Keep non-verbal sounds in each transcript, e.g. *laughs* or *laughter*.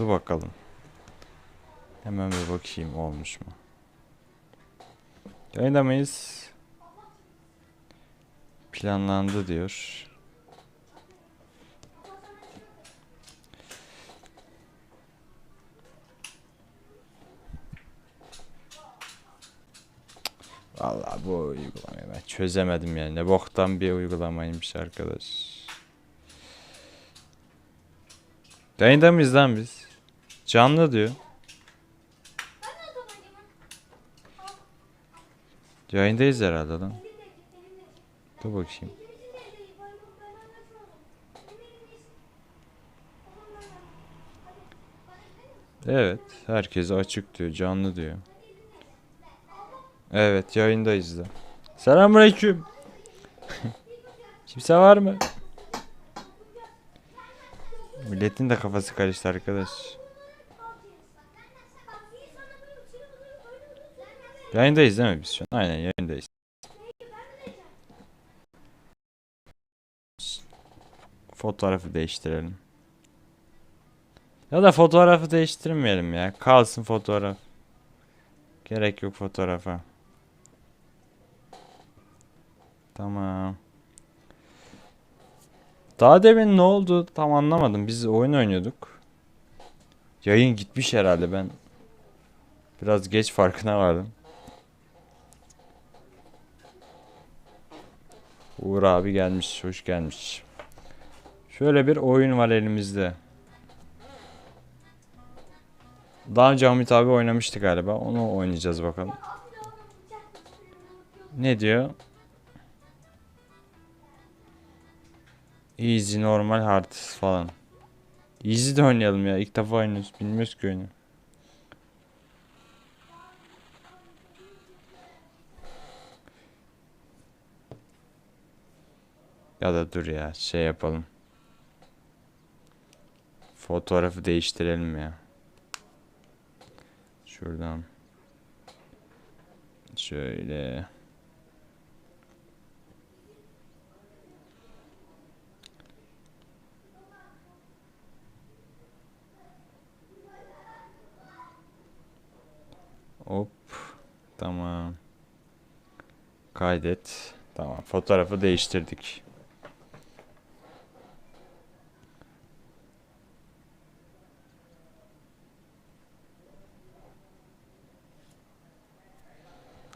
Dur bakalım. Hemen bir bakayım olmuş mu? Yayında mıyız? Planlandı diyor. Vallahi bu uygulamayı ben çözemedim yani. Ne boktan bir uygulamaymış arkadaş. Yayında mıyız lan biz? Canlı diyor. Yayındayız herhalde lan. Dur bakayım. Evet, herkese açık diyor, canlı diyor. Evet, yayındayız da. Selamünaleyküm. *laughs* Kimse var mı? Milletin de kafası karıştı arkadaş. Yayındayız değil mi biz şu an? Aynen yayındayız. Fotoğrafı değiştirelim. Ya da fotoğrafı değiştirmeyelim ya. Kalsın fotoğraf. Gerek yok fotoğrafa. Tamam. Daha demin ne oldu tam anlamadım. Biz oyun oynuyorduk. Yayın gitmiş herhalde ben. Biraz geç farkına vardım. Uğur abi gelmiş, hoş gelmiş. Şöyle bir oyun var elimizde. Daha önce Hamit abi oynamıştı galiba. Onu oynayacağız bakalım. Ne diyor? Easy, normal, hard falan. Easy de oynayalım ya. İlk defa oynuyoruz. Bilmiyoruz ki oyunu. Ya da dur ya şey yapalım. Fotoğrafı değiştirelim ya. Şuradan. Şöyle. Hop. Tamam. Kaydet. Tamam. Fotoğrafı değiştirdik.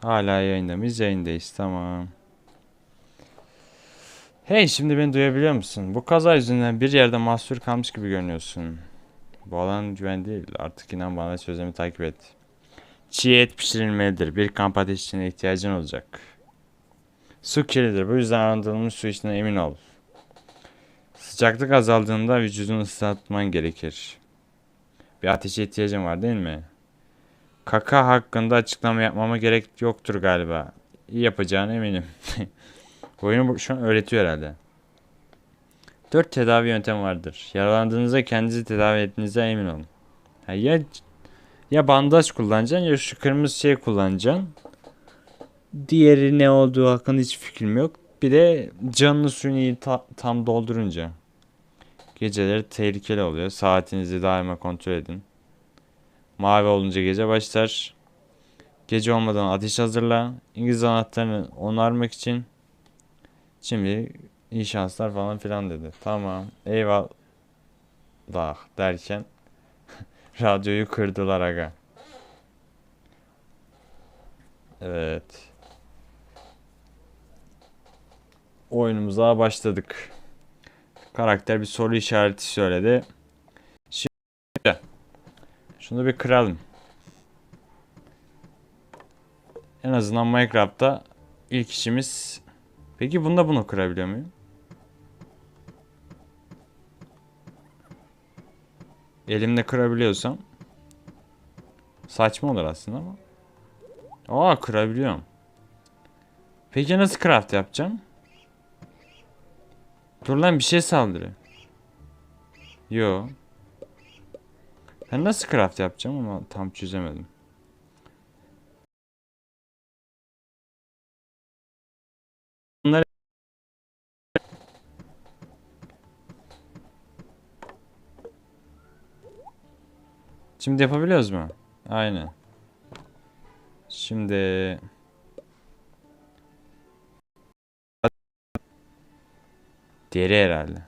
Hala yayında mıyız? Yayındayız. Tamam. Hey şimdi beni duyabiliyor musun? Bu kaza yüzünden bir yerde mahsur kalmış gibi görünüyorsun. Bu alan güven değil. Artık inan bana sözümü takip et. Çiğ et pişirilmelidir. Bir kamp ateşine ihtiyacın olacak. Su kirlidir. Bu yüzden arındırılmış su içtiğine emin ol. Sıcaklık azaldığında vücudunu ıslatman gerekir. Bir ateşe ihtiyacın var değil mi? Kaka hakkında açıklama yapmama gerek yoktur galiba. İyi yapacağına eminim. *laughs* Oyunu şu an öğretiyor herhalde. Dört tedavi yöntemi vardır. Yaralandığınızda kendinizi tedavi ettiğinize emin olun. Ha, ya ya bandaj kullanacaksın ya şu kırmızı şey kullanacaksın. Diğeri ne olduğu hakkında hiç fikrim yok. Bir de canlı suyunu ta- tam doldurunca. Geceleri tehlikeli oluyor. Saatinizi daima kontrol edin. Mavi olunca gece başlar. Gece olmadan ateş hazırla. İngiliz anahtarını onarmak için. Şimdi iyi şanslar falan filan dedi. Tamam. Eyvallah derken *laughs* radyoyu kırdılar aga. Evet. Oyunumuza başladık. Karakter bir soru işareti söyledi. Şunu bir kıralım. En azından Minecraft'ta ilk işimiz... Peki bunda bunu kırabiliyor muyum? Elimle kırabiliyorsam saçma olur aslında ama. Aa kırabiliyorum. Peki nasıl craft yapacağım? Dur lan bir şey saldırıyor. Yo. Ben nasıl craft yapacağım ama tam çözemedim. Şimdi yapabiliyoruz mu? Aynen. Şimdi Deri herhalde.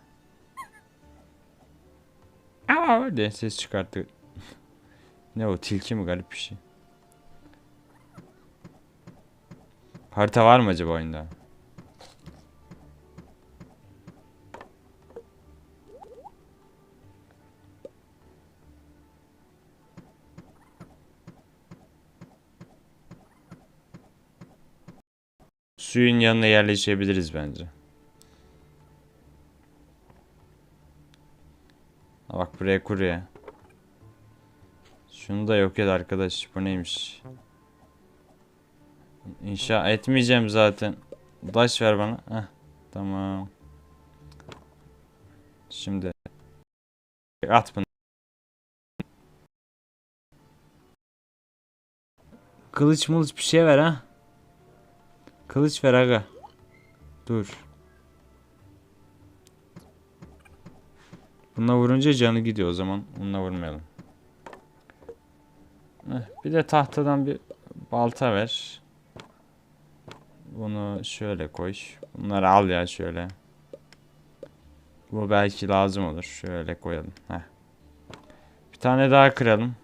Aa ses çıkarttı. Ne o tilki mi garip bir şey. Harita var mı acaba oyunda? Suyun yanına yerleşebiliriz bence. Bak buraya kurye. Şunu da yok et arkadaş. Bu neymiş? İnşa etmeyeceğim zaten. Daş ver bana. Heh, tamam. Şimdi at bunu. Kılıç mılıç bir şey ver ha. Kılıç ver aga. Dur. Bununla vurunca canı gidiyor o zaman. Bununla vurmayalım. Heh, bir de tahtadan bir balta ver. Bunu şöyle koy. Bunları al ya şöyle. Bu belki lazım olur. Şöyle koyalım. Heh. Bir tane daha kıralım.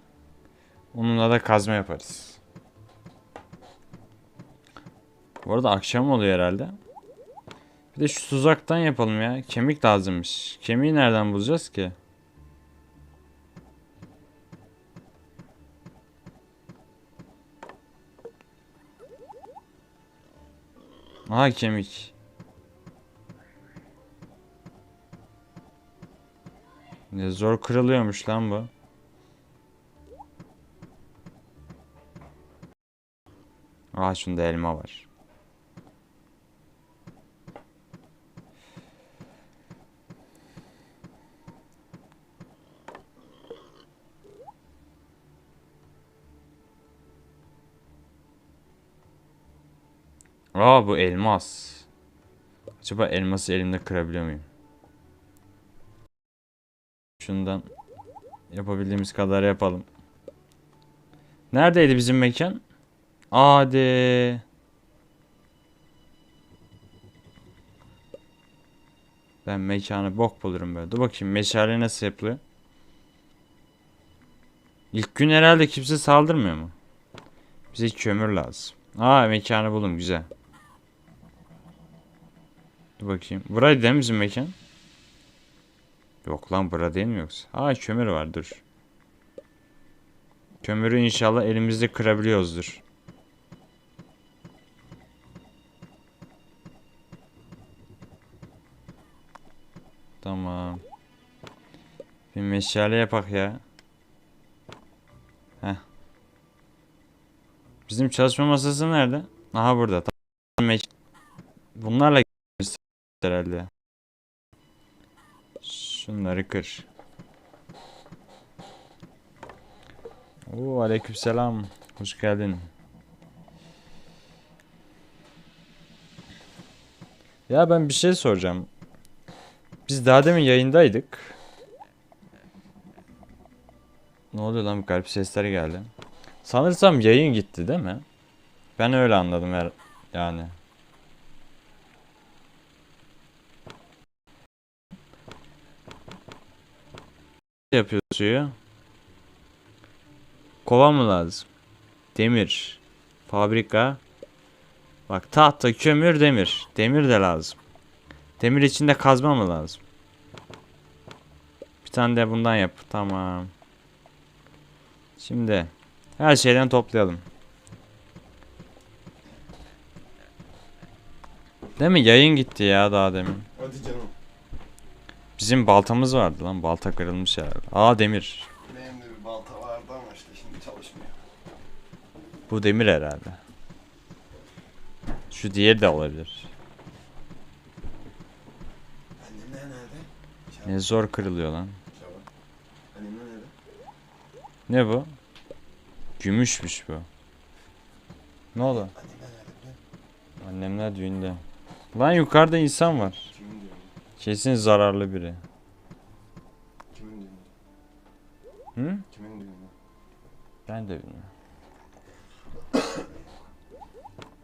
Onunla da kazma yaparız. Bu arada akşam oluyor herhalde. Bir de şu tuzaktan yapalım ya. Kemik lazımmış. Kemiği nereden bulacağız ki? Aha kemik. Ne zor kırılıyormuş lan bu. Aa şunda elma var. Aa bu elmas. Acaba elması elimde kırabiliyor muyum? Şundan yapabildiğimiz kadar yapalım. Neredeydi bizim mekan? Hadi. Ben mekanı bok bulurum böyle. Dur bakayım meşale nasıl yapılıyor? İlk gün herhalde kimse saldırmıyor mu? Bize kömür lazım. Aa mekanı buldum güzel. Dur bakayım. Buraydı değil mi bizim mekan? Yok lan bura değil mi yoksa? Aa kömür var dur. Kömürü inşallah elimizde kırabiliyoruzdur. Tamam. Bir meşale yapak ya. Heh. Bizim çalışma masası nerede? Aha burada. Bunlarla herhalde. Şunları kır. Oo aleykümselam. Hoş geldin. Ya ben bir şey soracağım. Biz daha demin yayındaydık. Ne oluyor lan bu garip sesler geldi. Sanırsam yayın gitti değil mi? Ben öyle anladım her yani. Ne yapıyor suyu? Kova mı lazım? Demir. Fabrika. Bak tahta, kömür, demir. Demir de lazım. Demir içinde kazma mı lazım? Bir tane de bundan yap. Tamam. Şimdi her şeyden toplayalım. Değil mi? Yayın gitti ya daha demin. Hadi canım. Bizim baltamız vardı lan. Balta kırılmış herhalde. Aa demir. Benim de bir balta vardı ama işte şimdi çalışmıyor. Bu demir herhalde. Şu diğeri de olabilir. Annemler nerede? Şaban. Ne zor kırılıyor lan. Şaban. Annemler nerede? Ne bu? Gümüşmüş bu. Ne oldu? Annemler nerede? Annemler düğünde. Lan yukarıda insan var. Kesin zararlı biri. Kimin düğünü? Hı? Kimin düğünü? Ben de bilmiyorum.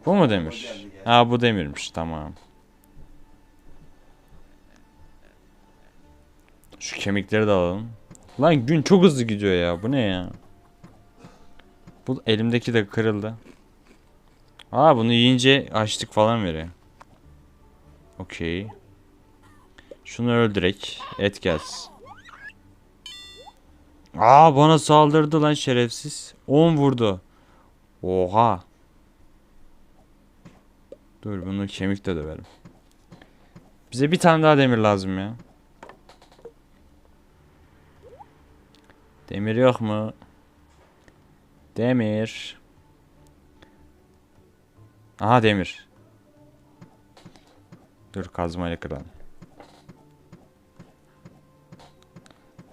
Bu mu geldi. Ha bu demirmiş tamam. Şu kemikleri de alalım. Lan gün çok hızlı gidiyor ya. Bu ne ya? Bu elimdeki de kırıldı. Aa bunu yiyince açlık falan veriyor. Okey. Şunu öldürek. Et gelsin. Aa bana saldırdı lan şerefsiz. 10 vurdu. Oha. Dur bunu kemikle döverim. Bize bir tane daha demir lazım ya. Demir yok mu? Demir. Aha demir. Dur kazmayla kıralım.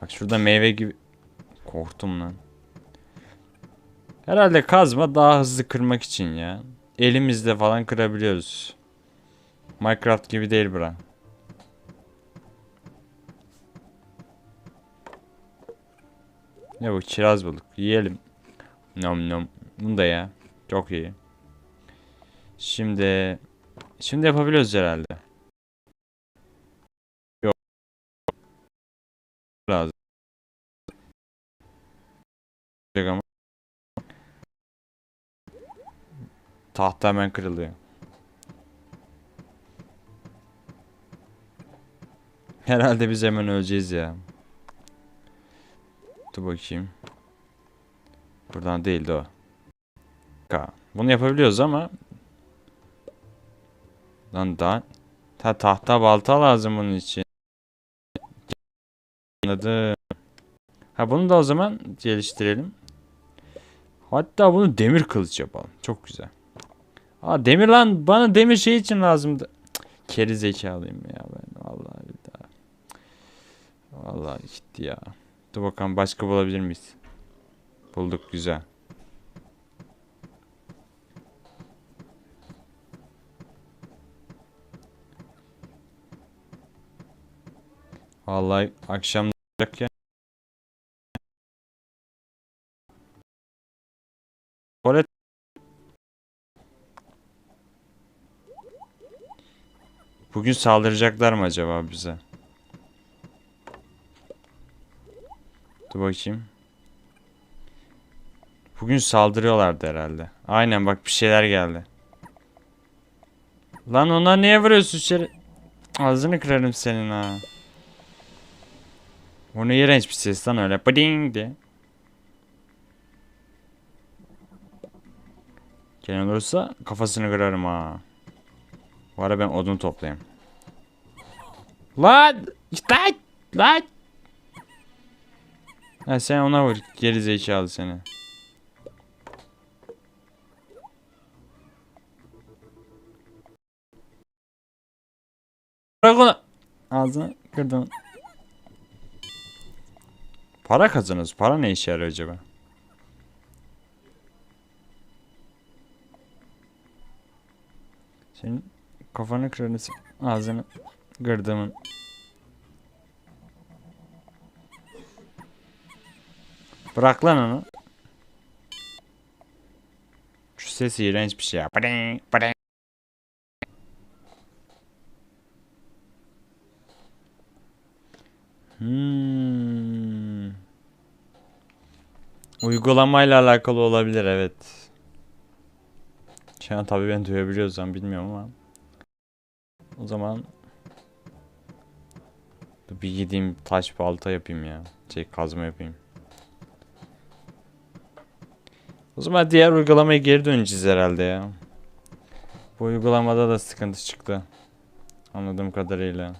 Bak şurada meyve gibi. Korktum lan. Herhalde kazma daha hızlı kırmak için ya. Elimizle falan kırabiliyoruz. Minecraft gibi değil bura. Ne bu kiraz bulduk. Yiyelim. Nom nom. Bunu da ya. Çok iyi. Şimdi şimdi yapabiliyoruz herhalde. Yok. Lazım. Ama tahta hemen kırılıyor. Herhalde biz hemen öleceğiz ya. Dur bakayım. Buradan değildi o. Bunu yapabiliyoruz ama Lan daha ta tahta balta lazım bunun için. Anladım. Ha bunu da o zaman geliştirelim. Hatta bunu demir kılıç yapalım. Çok güzel. Aa demir lan bana demir şey için lazımdı. Cık, Keri zekalıyım ya ben vallahi billahi. Vallahi gitti ya. Dur bakalım başka bulabilir miyiz? Bulduk güzel. Vallahi akşam olacak ya. Tuvalet. Bugün saldıracaklar mı acaba bize? Dur bakayım. Bugün saldırıyorlardı herhalde. Aynen bak bir şeyler geldi. Lan ona niye vuruyorsun içeri? Ağzını kırarım senin ha. O ne iğrenç bir ses lan öyle. Bding diye. Gelen olursa kafasını kırarım ha. Bu ara ben odun toplayayım. Lan! Lan! Lan! Ha sen ona vur. Geri zekalı seni. Bırak onu. Ağzını kırdım. Para kazanırız. Para ne işe yarıyor acaba? Senin kafanı kırarım. Ağzını kırdımın. Bırak lan onu. Şu ses iğrenç bir şey ya. Bring. Hmm. Uygulamayla alakalı olabilir evet. Şu an tabii ben duyabiliyorsam bilmiyorum ama. O zaman bir gideyim taş balta yapayım ya. Şey kazma yapayım. O zaman diğer uygulamaya geri döneceğiz herhalde ya. Bu uygulamada da sıkıntı çıktı. Anladığım kadarıyla.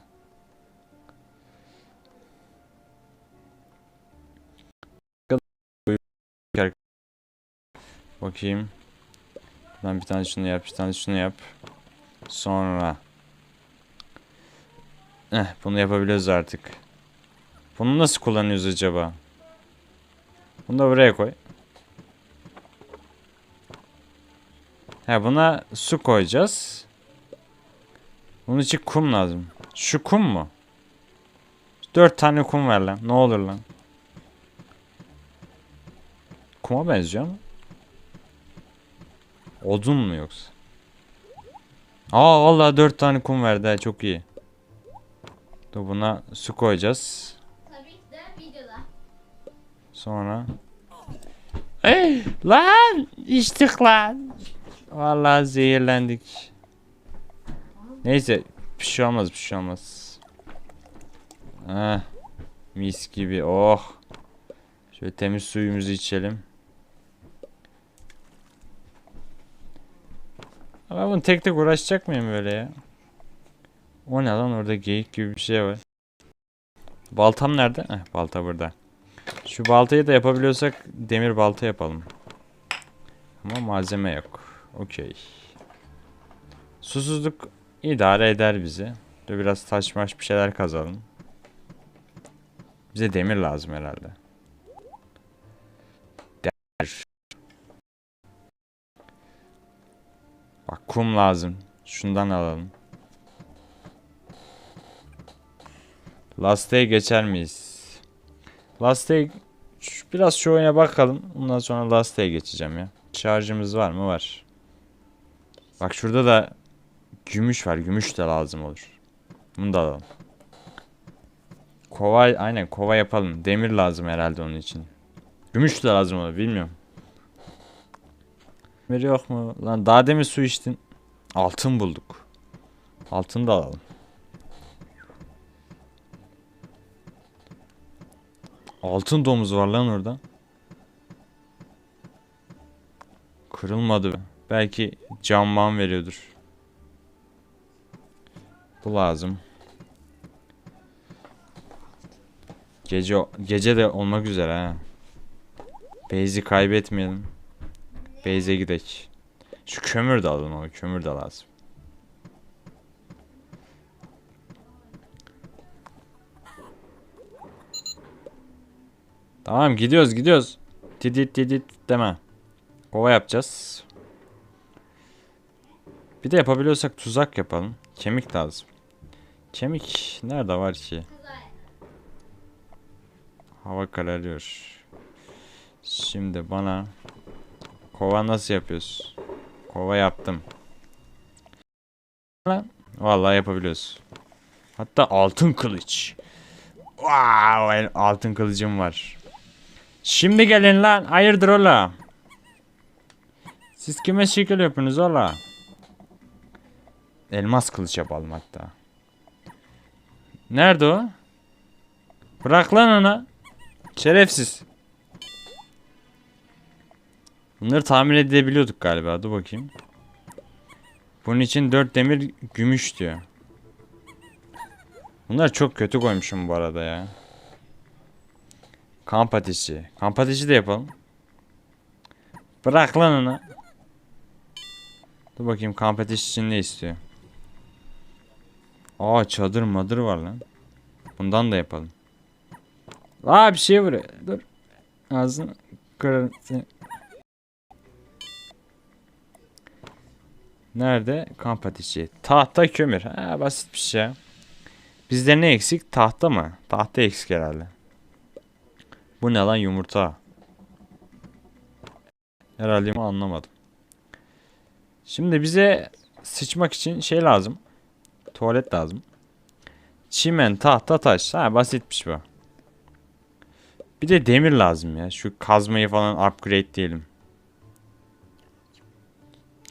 Bakayım. Ben bir tane şunu yap, bir tane şunu yap. Sonra. Eh, bunu yapabiliyoruz artık. Bunu nasıl kullanıyoruz acaba? Bunu da buraya koy. He buna su koyacağız. Bunun için kum lazım. Şu kum mu? Dört tane kum ver lan. Ne olur lan. kuma benziyor ama. Odun mu yoksa? Aa vallahi dört tane kum verdi çok iyi. Dur buna su koyacağız. Tabii ki de videoda. Sonra Ey lan içtik lan. Vallahi zehirlendik. Neyse bir şey olmaz bir şey olmaz. Heh, mis gibi oh. Şöyle temiz suyumuzu içelim. Ama bunu tek tek uğraşacak mıyım böyle ya? O ne lan orada geyik gibi bir şey var. Baltam nerede? Heh, balta burada. Şu baltayı da yapabiliyorsak demir balta yapalım. Ama malzeme yok. Okey. Susuzluk idare eder bizi. Dur biraz taş maş bir şeyler kazalım. Bize demir lazım herhalde. Demir. Bak kum lazım. Şundan alalım. Laste'ye geçer miyiz? Laste'ye biraz şu oyuna bakalım. Ondan sonra Laste'ye geçeceğim ya. Şarjımız var mı? Var. Bak şurada da gümüş var. Gümüş de lazım olur. Bunu da alalım. Kova aynen kova yapalım. Demir lazım herhalde onun için. Gümüş de lazım olur bilmiyorum. Demir yok mu? Lan daha demin su içtin. Altın bulduk. Altın da alalım. Altın domuz var lan orada. Kırılmadı. be. Belki camman veriyordur. Bu lazım. Gece gece de olmak üzere ha. Base'i kaybetmeyelim. Base'e gidek. Şu kömür de alın o kömür de lazım. Tamam gidiyoruz gidiyoruz. Didit didit deme. Kova yapacağız. Bir de yapabiliyorsak tuzak yapalım. Kemik lazım. Kemik nerede var ki? Hava kararıyor. Şimdi bana kova nasıl yapıyoruz? Kova yaptım. Vallahi yapabiliyoruz. Hatta altın kılıç. Wow, altın kılıcım var. Şimdi gelin lan. Hayırdır ola? Siz kime şekil yapıyorsunuz ola? Elmas kılıç yapalım hatta. Nerede o? Bırak lan onu. Şerefsiz. Bunları tahmin edebiliyorduk galiba. Dur bakayım. Bunun için 4 demir gümüş diyor. Bunlar çok kötü koymuşum bu arada ya. Kamp ateşi. Kamp ateşi de yapalım. Bırak lan onu. Dur bakayım kamp ateşi için ne istiyor. Aa çadır madır var lan. Bundan da yapalım. Aa bir şey vuruyor. Dur. Ağzını kırarım seni. Nerede? Kamp ateşi. Tahta kömür. Ha basit bir şey. Bizde ne eksik? Tahta mı? Tahta eksik herhalde. Bu ne lan yumurta? Herhalde mi anlamadım. Şimdi bize sıçmak için şey lazım. Tuvalet lazım. Çimen, tahta, taş. Ha basitmiş bu. Bir de demir lazım ya. Şu kazmayı falan upgrade diyelim.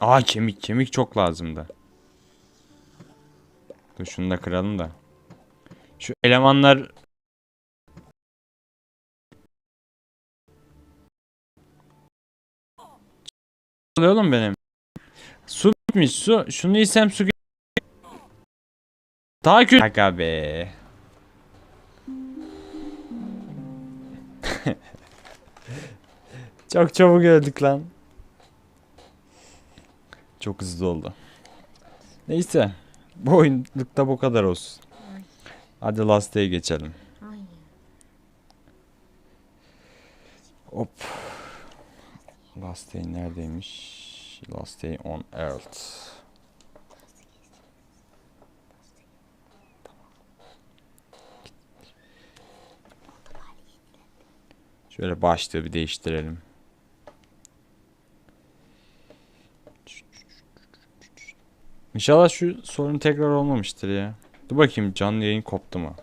Aa kemik. Kemik çok lazımdı. Dur şunu da kıralım da. Şu elemanlar oğlum benim. Su bitmiş su. Şunu isem su daha kötü. Aga be. *laughs* Çok çabuk öldük lan. Çok hızlı oldu. Neyse. Bu oyunlukta bu kadar olsun. Hadi Last Day'e geçelim. Hop. Last day neredeymiş? Last day on earth. Şöyle başlığı bir değiştirelim. İnşallah şu sorun tekrar olmamıştır ya. Dur bakayım canlı yayın koptu mu?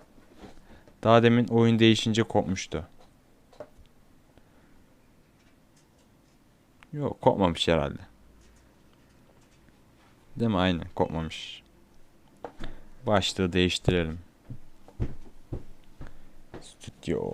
Daha demin oyun değişince kopmuştu. Yok kopmamış herhalde. Değil mi? Aynen kopmamış. Başlığı değiştirelim. Stüdyo.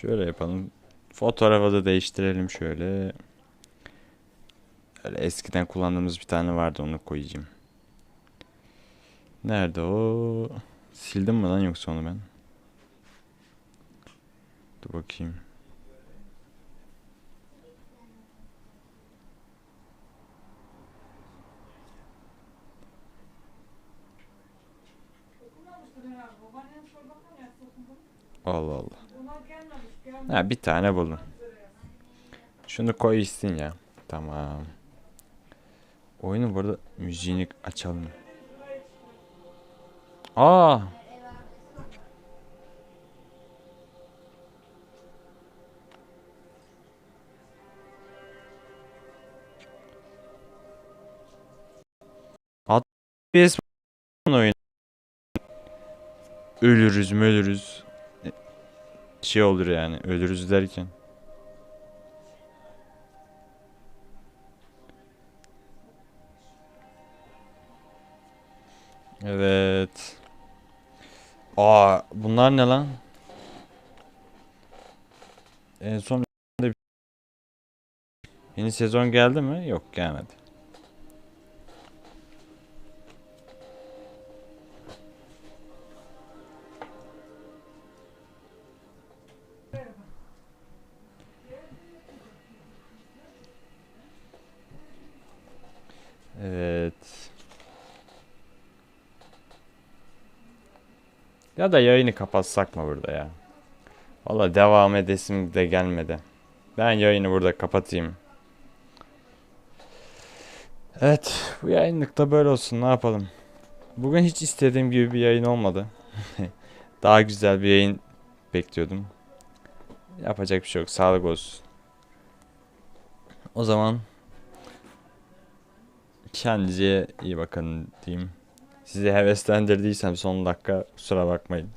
Şöyle yapalım. Fotoğrafı da değiştirelim şöyle. Öyle eskiden kullandığımız bir tane vardı onu koyacağım. Nerede o? Sildim mi lan yoksa onu ben? Dur bakayım. Allah Allah. Ha bir tane buldum. Şunu koy istin ya. Tamam. Oyunu burada müziğini açalım. Aa. FPS oyun. Ölürüz ölürüz. Şey olur yani ölürüz derken. Evet. Aa bunlar ne lan? En son yeni sezon geldi mi? Yok gelmedi. Ya da yayını kapatsak mı burada ya? Valla devam edesim de gelmedi. Ben yayını burada kapatayım. Evet, bu yayınlık da böyle olsun. Ne yapalım? Bugün hiç istediğim gibi bir yayın olmadı. *laughs* Daha güzel bir yayın bekliyordum. Yapacak bir şey yok. Sağlık olsun. O zaman kendinize iyi bakın diyeyim. Sizi heveslendirdiysem son dakika kusura bakmayın.